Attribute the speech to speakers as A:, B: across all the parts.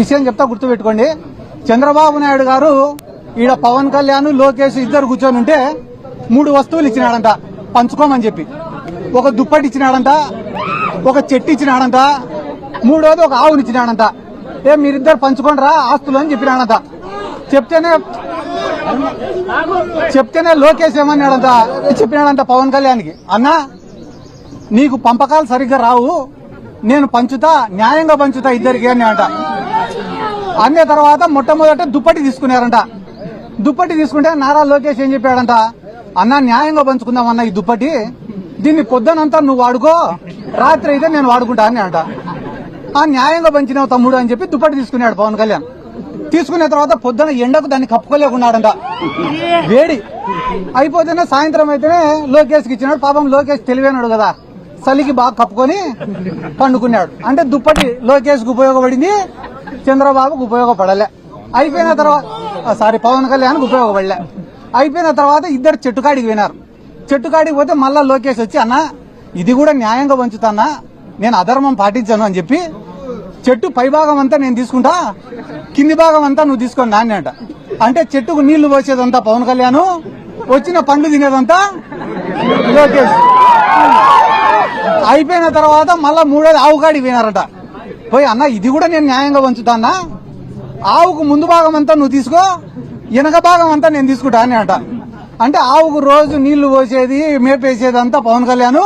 A: విషయం చెప్తా గుర్తుపెట్టుకోండి. చంద్రబాబు నాయుడు గారు ఈడ పవన్ కళ్యాణ్ లోకేష్ ఇద్దరు కూర్చొని ఉంటే మూడు వస్తువులు ఇచ్చినాడంట. పంచుకోమని చెప్పి. ఒక దుప్పటి ఇచ్చినాడంట ఒక చెట్టు ఇచ్చినాడంట మూడోది ఒక ఆవుని ఇచ్చినాడంట. ఏ మీరిద్దరు పంచుకోండిరా ఆస్తులు అని చెప్పినాడంట. చెప్తేనే చెప్తేనే లోకేష్ ఏమన్నాడంట? చెప్పినాడంట పవన్ కళ్యాణ్కి. అన్నా నీకు పంపకాలు సరిగ్గా రావు. నేను పంచుతా న్యాయంగా పంచుతా ఇద్దరికి అని అంట. అన్న తర్వాత మొట్టమొదట దుప్పటి తీసుకున్నారంట. దుప్పటి తీసుకుంటే నారా లోకేష్ ఏం చెప్పాడంట? అన్న న్యాయంగా పంచుకుందాం అన్న ఈ దుప్పటి. దీన్ని పొద్దునంతా నువ్వు వాడుకో రాత్రి అయితే నేను వాడుకుంటా అని అంట. ఆ న్యాయంగా పంచినావు తమ్ముడు అని చెప్పి దుప్పటి తీసుకున్నాడు పవన్ కళ్యాణ్. తీసుకున్న తర్వాత పొద్దున ఎండకు దాన్ని కప్పుకోలేకున్నాడంట. వేడి. అయిపోతేనే సాయంత్రం అయితేనే లోకేష్కి ఇచ్చినాడు. పాపం లోకేష్ తెలివైనాడు కదా. చలికి బాగా కప్పుకొని పండుకున్నాడు. అంటే దుప్పటి లోకేష్కి ఉపయోగపడింది చంద్రబాబుకు ఉపయోగపడలే. అయిపోయిన తర్వాత సారీ పవన్ కళ్యాణ్కి ఉపయోగపడలే. అయిపోయిన తర్వాత ఇద్దరు చెట్టుకాడికి వినారు చెట్టుకాడికి పోతే మళ్ళా లోకేష్ వచ్చి అన్న ఇది కూడా న్యాయంగా పంచుతానా నేను అధర్మం పాటించాను అని చెప్పి చెట్టు పై భాగం అంతా నేను తీసుకుంటా కింది భాగం అంతా నువ్వు తీసుకొని నాన్న అంట. అంటే చెట్టుకు నీళ్ళు పోసేదంతా పవన్ కళ్యాణ్ వచ్చిన పండ్లు తినేదంతా లోకేష్. అయిపోయిన తర్వాత మళ్ళా మూడోది ఆవు పోయినారట. పోయి అన్న ఇది కూడా నేను న్యాయంగా పంచుతానా ఆవుకు ముందు భాగం అంతా నువ్వు తీసుకో వెనక భాగం అంతా నేను తీసుకుంటా అని అంట అంటే ఆవుకు రోజు నీళ్ళు పోసేది మేపేసేది అంతా పవన్ కళ్యాణ్.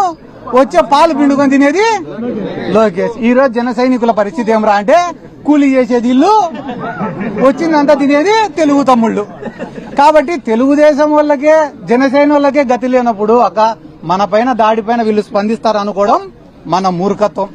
A: వచ్చే పాలు పిండుకొని తినేది లోకేష్. ఈ రోజు జన సైనికుల పరిస్థితి ఏమరా అంటే కూలీ చేసేది ఇల్లు వచ్చిందంతా తినేది తెలుగు తమ్ముళ్ళు. కాబట్టి తెలుగుదేశం వాళ్ళకే జనసేన వాళ్ళకే గతి లేనప్పుడు అక్క మన పైన దాడి పైన వీళ్ళు స్పందిస్తారు అనుకోవడం మన మూర్ఖత్వం.